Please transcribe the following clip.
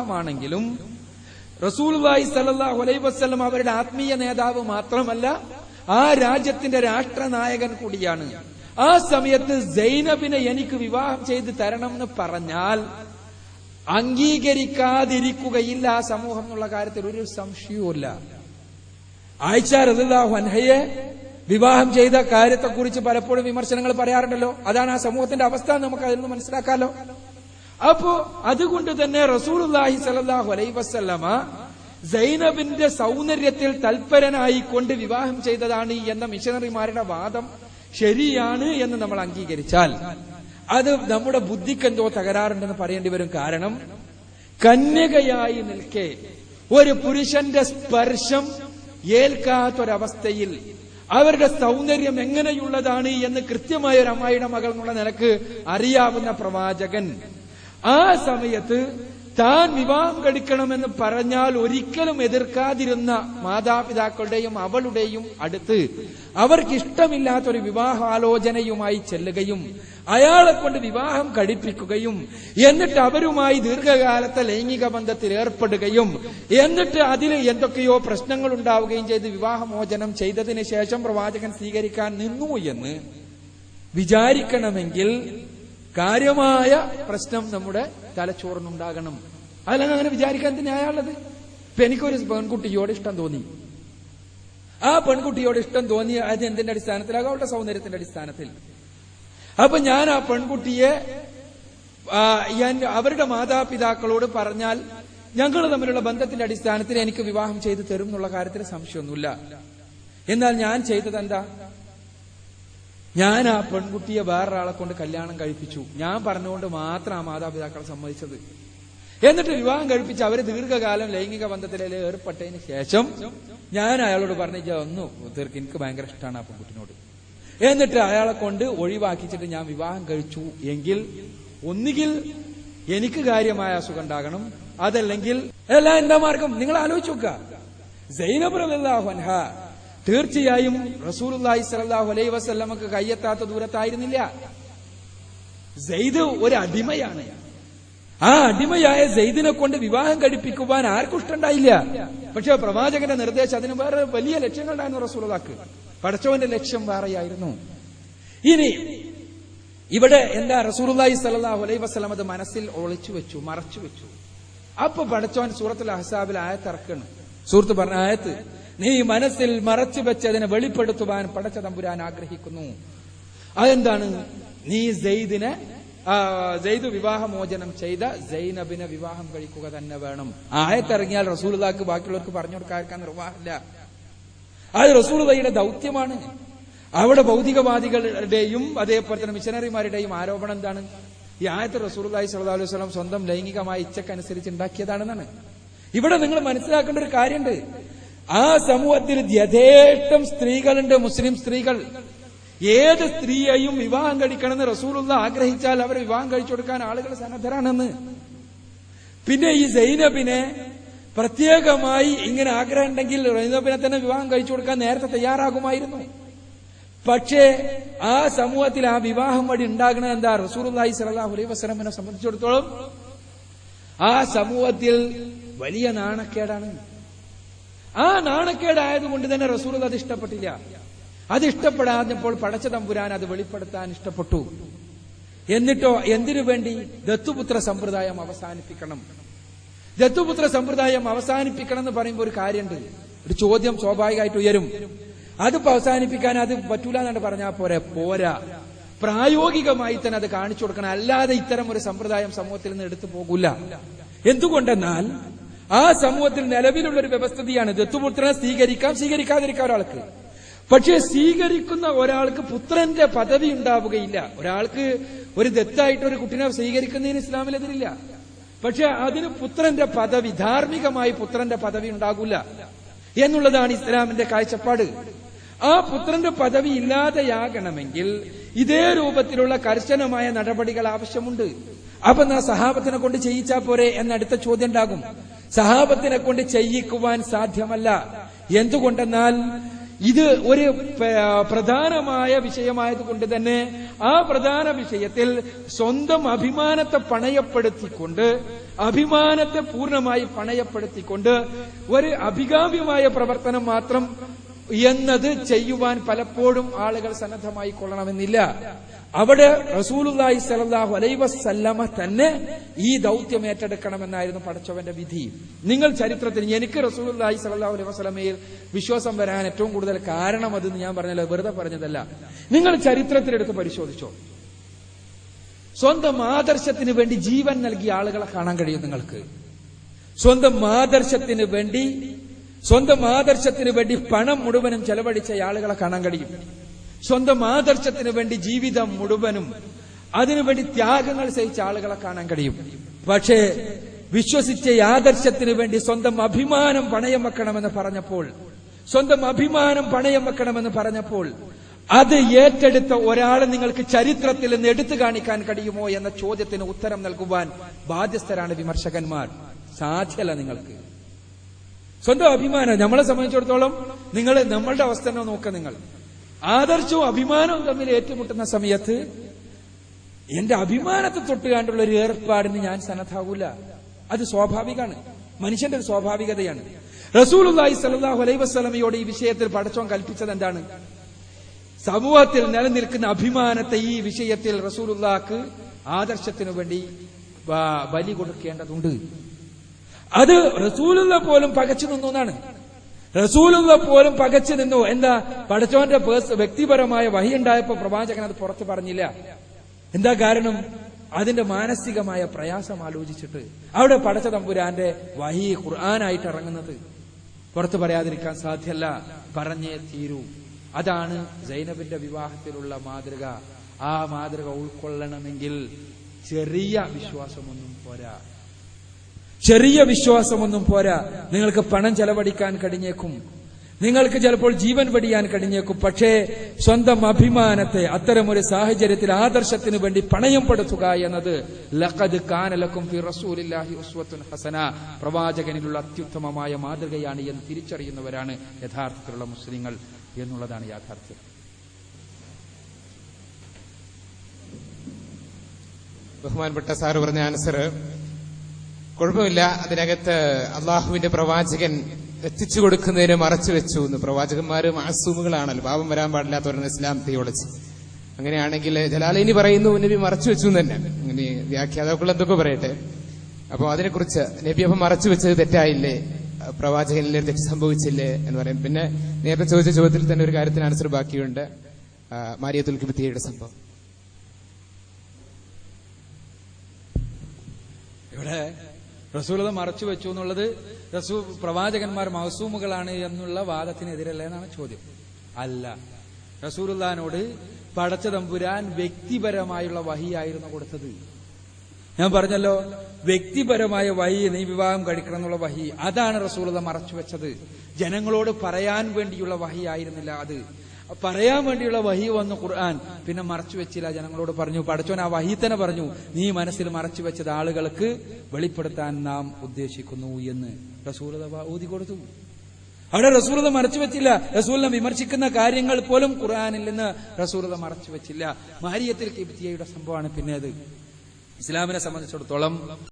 വിവാഹമാണെങ്കിലും റസൂൽവായി സലല്ലാഹു അലൈ വസ്ലം അവരുടെ ആത്മീയ നേതാവ് മാത്രമല്ല ആ രാജ്യത്തിന്റെ രാഷ്ട്രനായകൻ കൂടിയാണ്. ആ സമയത്ത് സൈനബിനെ എനിക്ക് വിവാഹം ചെയ്ത് തരണം എന്ന് പറഞ്ഞാൽ അംഗീകരിക്കാതിരിക്കുകയില്ല ആ സമൂഹം എന്നുള്ള കാര്യത്തിൽ ഒരു സംശയവുമില്ല. ആയിഷ റളിയല്ലാഹു അൻഹയെ വിവാഹം ചെയ്ത കാര്യത്തെക്കുറിച്ച് പലപ്പോഴും വിമർശനങ്ങൾ പറയാറുണ്ടല്ലോ. അതാണ് ആ സമൂഹത്തിന്റെ അവസ്ഥ നമുക്ക് അതിൽ നിന്ന് മനസ്സിലാക്കാലോ. അപ്പോ അതുകൊണ്ട് തന്നെ റസൂലുള്ളാഹി സ്വല്ലല്ലാഹു അലൈ വസല്ലമ സൈനബിന്റെ സൗന്ദര്യത്തിൽ തൽപരനായിക്കൊണ്ട് വിവാഹം ചെയ്തതാണ് എന്ന മിഷനറിമാരുടെ വാദം ശരിയാണ് എന്ന് നമ്മൾ അംഗീകരിച്ചാൽ അത് നമ്മുടെ ബുദ്ധിക്കെന്തോ തകരാറുണ്ടെന്ന് പറയേണ്ടി വരും കാരണം കന്യകയായി നിൽക്കെ ഒരു പുരുഷന്റെ സ്പർശം ഏൽക്കാത്തൊരവസ്ഥയിൽ അവരുടെ സൗന്ദര്യം എങ്ങനെയുള്ളതാണ് എന്ന് കൃത്യമായ ഒരു അമ്മായിയുടെ മകൾ എന്നുള്ള നിലയ്ക്ക് അറിയാവുന്ന പ്രവാചകൻ ആ സമയത്ത് താൻ വിവാഹം കഴിക്കണമെന്ന് പറഞ്ഞാൽ ഒരിക്കലും എതിർക്കാതിരുന്ന മാതാപിതാക്കളുടെയും അവളുടെയും അടുത്ത് അവർക്ക് ഇഷ്ടമില്ലാത്തൊരു വിവാഹാലോചനയുമായി ചെല്ലുകയും അയാളെ കൊണ്ട് വിവാഹം കഴിപ്പിക്കുകയും എന്നിട്ട് അവരുമായി ദീർഘകാലത്തെ ലൈംഗിക ബന്ധത്തിൽ ഏർപ്പെടുകയും എന്നിട്ട് അതിൽ എന്തൊക്കെയോ പ്രശ്നങ്ങൾ ഉണ്ടാവുകയും ചെയ്ത് വിവാഹമോചനം ചെയ്തതിന് ശേഷം പ്രവാചകൻ സ്വീകരിക്കാൻ നിന്നു എന്ന് വിചാരിക്കണമെങ്കിൽ കാര്യമായ പ്രശ്നം നമ്മുടെ തലച്ചോറിനുണ്ടാകണം. അതിലാണ് അങ്ങനെ വിചാരിക്കാൻ തന്നെ അയാളുള്ളത്? ഇപ്പൊ എനിക്കൊരു പെൺകുട്ടിയോട് ഇഷ്ടം തോന്നി. ആ പെൺകുട്ടിയോട് ഇഷ്ടം തോന്നി അത് എന്തിന്റെ അടിസ്ഥാനത്തിലാകും അവളുടെ സൗന്ദര്യത്തിന്റെ അടിസ്ഥാനത്തിൽ. അപ്പൊ ഞാൻ ആ പെൺകുട്ടിയെ അവരുടെ മാതാപിതാക്കളോട് പറഞ്ഞാൽ ഞങ്ങൾ തമ്മിലുള്ള ബന്ധത്തിന്റെ അടിസ്ഥാനത്തിൽ എനിക്ക് വിവാഹം ചെയ്തു തരും എന്നുള്ള കാര്യത്തിൽ സംശയമൊന്നുമില്ല. എന്നാൽ ഞാൻ ചെയ്തത് എന്താ? ഞാൻ ആ പെൺകുട്ടിയെ വേറൊരാളെ കൊണ്ട് കല്യാണം കഴിപ്പിച്ചു. ഞാൻ പറഞ്ഞുകൊണ്ട് മാത്രം ആ മാതാപിതാക്കളെ സമ്മതിച്ചത്. എന്നിട്ട് വിവാഹം കഴിപ്പിച്ച് അവർ ദീർഘകാലം ലൈംഗിക ബന്ധത്തിൽ ഏർപ്പെട്ടതിന് ശേഷം ഞാൻ അയാളോട് പറഞ്ഞു ഒന്നു തീർക്ക് എനിക്ക് ഭയങ്കര ഇഷ്ടമാണ് ആ പെൺകുട്ടിനോട്. എന്നിട്ട് അയാളെ കൊണ്ട് ഒഴിവാക്കിച്ചിട്ട് ഞാൻ വിവാഹം കഴിച്ചു. എങ്കിൽ ഒന്നുകിൽ എനിക്ക് കാര്യമായ അസുഖം ഉണ്ടാകണം. അതല്ലെങ്കിൽ എല്ലാ എന്താ മാർഗം നിങ്ങൾ ആലോചിച്ചു നോക്കുക. തീർച്ചയായും റസൂലുള്ളാഹി സ്വല്ലല്ലാഹു അലൈ വസല്ലമക്ക് കയ്യെത്താത്ത ദൂരത്തായിരുന്നില്ല. സെയ്ദ് ഒരു അടിമയാണ്. ആ അടിമയായ സെയ്ദിനെ കൊണ്ട് വിവാഹം കഴിപ്പിക്കുവാൻ ആർക്കും ഇഷ്ടമുണ്ടായില്ല. പക്ഷെ പ്രവാചകന്റെ നിർദ്ദേശം അതിന് വേറെ വലിയ ലക്ഷ്യങ്ങളുണ്ടായിരുന്നു റസൂലുള്ളാക്ക്. പഠിച്ചവന്റെ ലക്ഷ്യം വേറെയായിരുന്നു. ഇനി ഇവിടെ എന്താ റസൂലുള്ളാഹി സ്വല്ലല്ലാഹു അലൈ വസ്ലം അത് മനസ്സിൽ ഒളിച്ചു വെച്ചു മറച്ചു വെച്ചു. അപ്പൊ പഠിച്ചവൻ സൂറത്തുൽ അഹ്സാബിൽ ആയത്തിറക്കണം. സുഹൃത്ത് പറഞ്ഞ ആയത്ത് നീ മനസ്സിൽ മറച്ചു വെച്ചതിനെ വെളിപ്പെടുത്തുവാൻ പടച്ച തമ്പുരാൻ ആഗ്രഹിക്കുന്നു. അതെന്താണ്? നീ സെയ്ദിനെ ജയ്ദു വിവാഹമോചനം ചെയ്ത ജൈനബിനെ വിവാഹം കഴിക്കുക തന്നെ വേണം. ആയത്തിറങ്ങിയാൽ റസൂലുള്ളാക്ക് ബാക്കിയുള്ളവർക്ക് പറഞ്ഞു കൊടുക്കാൻ നിർവാഹമില്ല. അത് റസൂലുള്ളയുടെ ദൗത്യമാണ്. അവിടെ ഭൗതികവാദികളുടെയും അതേപോലെ തന്നെ മിഷനറിമാരുടെയും ആരോപണം എന്താണ്? ഈ ആയത്ത് റസൂലുള്ളാഹി സ്വല്ലല്ലാഹു അലൈഹി വസല്ലം സ്വന്തം ലൈംഗികമായ ഇച്ഛക്കനുസരിച്ച് ഉണ്ടാക്കിയതാണെന്നാണ്. ഇവിടെ നിങ്ങൾ മനസ്സിലാക്കേണ്ട ഒരു കാര്യമുണ്ട്. ആ സമൂഹത്തിൽ യഥേഷ്ടം സ്ത്രീകളുണ്ട് മുസ്ലിം സ്ത്രീകൾ. ഏത് സ്ത്രീയെയും വിവാഹം കഴിക്കണമെന്ന് റസൂലുള്ള ആഗ്രഹിച്ചാൽ അവരെ വിവാഹം കഴിച്ചു കൊടുക്കാൻ ആളുകൾ സന്നദ്ധരാണെന്ന്. പിന്നെ ഈ സൈനബിനെ പ്രത്യേകമായി ഇങ്ങനെ ആഗ്രഹം ഉണ്ടെങ്കിൽ സൈനബിനെ തന്നെ വിവാഹം കഴിച്ചു കൊടുക്കാൻ നേരത്തെ തയ്യാറാകുമായിരുന്നു. പക്ഷേ ആ സമൂഹത്തിൽ ആ വിവാഹം വഴി ഉണ്ടാകണത് എന്താ? റസൂലുള്ളാഹി സ്വല്ലല്ലാഹു അലൈഹി വസ്ലമിനെ സംബന്ധിച്ചിടത്തോളം ആ സമൂഹത്തിൽ വലിയ നാണക്കേടാണ്. ആ നാണക്കേടായതുകൊണ്ട് തന്നെ റസൂൽ അത് ഇഷ്ടപ്പെട്ടില്ല. അത് ഇഷ്ടപ്പെടാഞ്ഞപ്പോൾ പടച്ച തമ്പുരാൻ അത് വെളിപ്പെടുത്താൻ ഇഷ്ടപ്പെട്ടു. എന്നിട്ടോ എന്തിനു വേണ്ടി? ദത്തുപുത്ര സമ്പ്രദായം അവസാനിപ്പിക്കണം. ദത്തുപുത്ര സമ്പ്രദായം അവസാനിപ്പിക്കണം എന്ന് പറയുമ്പോൾ ഒരു കാര്യമുണ്ട് ഒരു ചോദ്യം സ്വാഭാവികമായിട്ട് ഉയരും. അത് അവസാനിപ്പിക്കാൻ അത് പറ്റൂല എന്നാണ് പറഞ്ഞാൽ പോരെ പോരാ. പ്രായോഗികമായി തന്നെ അത് കാണിച്ചു കൊടുക്കണം. അല്ലാതെ ഇത്തരം ഒരു സമ്പ്രദായം സമൂഹത്തിൽ നിന്ന് എടുത്തു പോകൂല. എന്തുകൊണ്ടെന്നാൽ ആ സമൂഹത്തിൽ നിലവിലുള്ള ഒരു വ്യവസ്ഥിതിയാണ് ദത്തുപുത്രനെ സ്വീകരിക്കാം സ്വീകരിക്കാതിരിക്കാം ഒരാൾക്ക്. പക്ഷേ സ്വീകരിക്കുന്ന ഒരാൾക്ക് പുത്രന്റെ പദവി ഉണ്ടാവുകയില്ല. ഒരാൾക്ക് ഒരു ദത്തായിട്ട് ഒരു കുട്ടിനെ സ്വീകരിക്കുന്നതിന് ഇസ്ലാമിലെതിരില്ല പക്ഷെ അതിന് പുത്രന്റെ പദവി ധാർമ്മികമായി പുത്രന്റെ പദവി ഉണ്ടാകില്ല എന്നുള്ളതാണ് ഇസ്ലാമിന്റെ കാഴ്ചപ്പാട്. ആ പുത്രന്റെ പദവി ഇല്ലാതെയാകണമെങ്കിൽ ഇതേ രൂപത്തിലുള്ള കർശനമായ നടപടികൾ ആവശ്യമുണ്ട്. അപ്പൊ നാ സഹാബത്തിനെ കൊണ്ട് ചെയ്യിച്ചാ പോരെ എന്ന അടുത്ത ചോദ്യം ഉണ്ടാകും. സഹാബത്തിനെ കൊണ്ട് ചെയ്യിക്കുവാൻ സാധ്യമല്ല. എന്തുകൊണ്ടെന്നാൽ ഇത് ഒരു പ്രധാനമായ വിഷയമായത് കൊണ്ട് തന്നെ ആ പ്രധാന വിഷയത്തിൽ സ്വന്തം അഭിമാനത്തെ പണയപ്പെടുത്തിക്കൊണ്ട് അഭിമാനത്തെ പൂർണമായി പണയപ്പെടുത്തിക്കൊണ്ട് ഒരു അഭികാമ്യമായ പ്രവർത്തനം മാത്രം എന്നത് ചെയ്യുവാൻ പലപ്പോഴും ആളുകൾ സന്നദ്ധമായി കൊള്ളണമെന്നില്ല അവിടെ റസൂലുള്ളാഹി സ്വല്ലല്ലാഹു അലൈഹി വസല്ലമ തന്നെ ഈ ദൗത്യം ഏറ്റെടുക്കണമെന്നായിരുന്നു പടച്ചവന്റെ വിധി. നിങ്ങൾ ചരിത്രത്തിൽ എനിക്ക് റസൂലുള്ളാഹി സ്വല്ലല്ലാഹു അലൈഹി വസ്ലമയിൽ വിശ്വാസം വരാൻ ഏറ്റവും കൂടുതൽ കാരണം അതെന്ന് ഞാൻ പറഞ്ഞല്ലോ വെറുതെ പറഞ്ഞതല്ല. നിങ്ങൾ ചരിത്രത്തിലെടുത്ത് പരിശോധിച്ചോ. സ്വന്തം ആദർശത്തിന് വേണ്ടി ജീവൻ നൽകിയ ആളുകളെ കാണാൻ കഴിയും നിങ്ങൾക്ക്. സ്വന്തം ആദർശത്തിന് വേണ്ടി സ്വന്തം ആദർശത്തിന് വേണ്ടി പണം മുഴുവനും ചെലവഴിച്ച ആളുകളെ കാണാൻ കഴിയും. സ്വന്തം ആദർശത്തിന് വേണ്ടി ജീവിതം മുഴുവനും അതിനുവേണ്ടി ത്യാഗങ്ങൾ സഹിച്ച ആളുകളെ കാണാൻ കഴിയും. പക്ഷേ വിശ്വസിച്ച ആദർശത്തിന് വേണ്ടി സ്വന്തം അഭിമാനം പണയം വെക്കണമെന്ന് പറഞ്ഞപ്പോൾ സ്വന്തം അഭിമാനം പണയം വെക്കണമെന്ന് പറഞ്ഞപ്പോൾ അത് ഏറ്റെടുത്ത ഒരാളെ നിങ്ങൾക്ക് ചരിത്രത്തിൽ നിന്ന് എടുത്തു കാണിക്കാൻ കഴിയുമോ എന്ന ചോദ്യത്തിന് ഉത്തരം നൽകുവാൻ ബാധ്യസ്ഥരാണ് വിമർശകന്മാർ. സാധ്യല്ല നിങ്ങൾക്ക്. സ്വന്തം അഭിമാനം നമ്മളെ സംബന്ധിച്ചിടത്തോളം നിങ്ങൾ നമ്മളുടെ അവസ്ഥ നോക്കുക നിങ്ങൾ. ആദർശവും അഭിമാനവും തമ്മിൽ ഏറ്റുമുട്ടുന്ന സമയത്ത് എന്റെ അഭിമാനത്തെ തൊട്ടുകാണ്ടുള്ള ഒരു ഏർപ്പാടിന് ഞാൻ സന്നദ്ധാവൂല. അത് സ്വാഭാവികമാണ്. മനുഷ്യന്റെ ഒരു സ്വാഭാവികതയാണ്. സ്വല്ലല്ലാഹു അലൈഹി വസല്ലമയോട് ഈ വിഷയത്തിൽ പടച്ചോൻ കൽപ്പിച്ചത് എന്താണ്? സമൂഹത്തിൽ നിലനിൽക്കുന്ന അഭിമാനത്തെ ഈ വിഷയത്തിൽ റസൂലുള്ളാക്ക് ആദർശത്തിനു വേണ്ടി ബലി കൊടുക്കേണ്ടതുണ്ട്. അത് റസൂലുള്ള പോലും പകച്ചു നിന്നു എന്നാണ്. റസൂലുള്ള പോലും പകച്ചു നിന്നു. എന്താ? പടച്ചോന്റെ വ്യക്തിപരമായ വഹി ഉണ്ടായപ്പോ പ്രവാചകൻ അത് പുറത്തു പറഞ്ഞില്ല. എന്താ കാരണം? അതിന്റെ മാനസികമായ പ്രയാസം ആലോചിച്ചിട്ട്. അവിടെ പടച്ച തമ്പുരാന്റെ വഹി ഖുർആനായിട്ട് ഇറങ്ങുന്നത്. പുറത്തു പറയാതിരിക്കാൻ സാധ്യല്ല. പറഞ്ഞേ തീരൂ. അതാണ് ജൈനബിന്റെ വിവാഹത്തിലുള്ള മാതൃക. ആ മാതൃക ഉൾക്കൊള്ളണമെങ്കിൽ ചെറിയ വിശ്വാസമൊന്നും പോരാ. ചെറിയ വിശ്വാസമൊന്നും പോരാ. നിങ്ങൾക്ക് പണം ചെലവഴിക്കാൻ കഴിഞ്ഞേക്കും. നിങ്ങൾക്ക് ചിലപ്പോൾ ജീവൻ വെടിയാൻ കഴിഞ്ഞേക്കും. പക്ഷേ സ്വന്തം അഭിമാനത്തെ അത്തരമൊരു സാഹചര്യത്തിൽ ആദർശത്തിന് വേണ്ടി പണയം പെടുത്തുക എന്നത് ലഖദ് കാനലക്കും ഹസന. പ്രവാചകനിലുള്ള അത്യുത്തമമായ മാതൃകയാണ് എന്ന് തിരിച്ചറിയുന്നവരാണ് യഥാർത്ഥത്തിലുള്ള മുസ്ലിങ്ങൾ എന്നുള്ളതാണ് യാഥാർത്ഥ്യം. ബഹുമാനപ്പെട്ട സാറ് പറഞ്ഞ ആൻസർ കുഴപ്പമില്ല. അതിനകത്ത് അള്ളാഹുവിന്റെ പ്രവാചകൻ എത്തിച്ചു കൊടുക്കുന്നതിന് മറച്ചു വെച്ചു എന്ന്. പ്രവാചകന്മാർ മാസൂമുകളാണല്ലോ. പാപം വരാൻ പാടില്ലാത്തവരാണ് ഇസ്ലാം തിയോളജി. അങ്ങനെയാണെങ്കിൽ ജലാലിനി പറയുന്നു നബി മറച്ചു വെച്ചു തന്നെ. അങ്ങനെ വ്യാഖ്യാതാക്കൾ എന്തൊക്കെ പറയട്ടെ? അപ്പോൾ അതിനെക്കുറിച്ച് നബി അപ്പം മറച്ചു വെച്ചത് തെറ്റായില്ലേ? പ്രവാചകനിലെ തെറ്റ് സംഭവിച്ചില്ലേ എന്ന് പറയും. പിന്നെ നേരത്തെ ചോദിച്ച ചോദ്യത്തിൽ തന്നെ ഒരു കാര്യത്തിന് ആൻസർ ബാക്കിയുണ്ട്. മാരിയ മാരിയത്തുൽ കിബിത്തിയുടെ സംഭവം. ഇവിടെ റസൂലത മറച്ചു വെച്ചു എന്നുള്ളത് റസൂ പ്രവാചകന്മാർ മഹസൂമുകളാണ് എന്നുള്ള വാദത്തിനെതിരല്ല എന്നാണ് ചോദ്യം. അല്ല. റസൂലുള്ളാനോട് പടച്ച തമ്പുരാൻ വ്യക്തിപരമായുള്ള വഹിയായിരുന്നു കൊടുത്തത്. ഞാൻ പറഞ്ഞല്ലോ വ്യക്തിപരമായ വഹി നീ വിവാഹം കഴിക്കണം എന്നുള്ള വഹി. അതാണ് റസൂലത മറച്ചു വെച്ചത്. ജനങ്ങളോട് പറയാൻ വേണ്ടിയുള്ള വഹിയായിരുന്നില്ല അത്. പറയാൻ വേണ്ടിയുള്ള വഹി വന്നു ഖുർആൻ. പിന്നെ മറച്ചു വെച്ചില്ല ജനങ്ങളോട് പറഞ്ഞു. പഠിച്ചോൻ ആ വഹി തന്നെ പറഞ്ഞു. നീ മനസ്സിൽ മറച്ചു വെച്ചത് ആളുകൾക്ക് വെളിപ്പെടുത്താൻ നാം ഉദ്ദേശിക്കുന്നു എന്ന്. റസൂലത ഊതി കൊടുത്തു. അവിടെ റസൂലത മറച്ചു വെച്ചില്ല. റസൂലിനെ വിമർശിക്കുന്ന കാര്യങ്ങൾ പോലും ഖുർആനിൽ നിന്ന് റസൂലത മറച്ചു വെച്ചില്ല. മാരിയത്തിൽ കിബ്തിയയുടെ സംഭവമാണ് പിന്നെ അത്. ഇസ്ലാമിനെ സംബന്ധിച്ചിടത്തോളം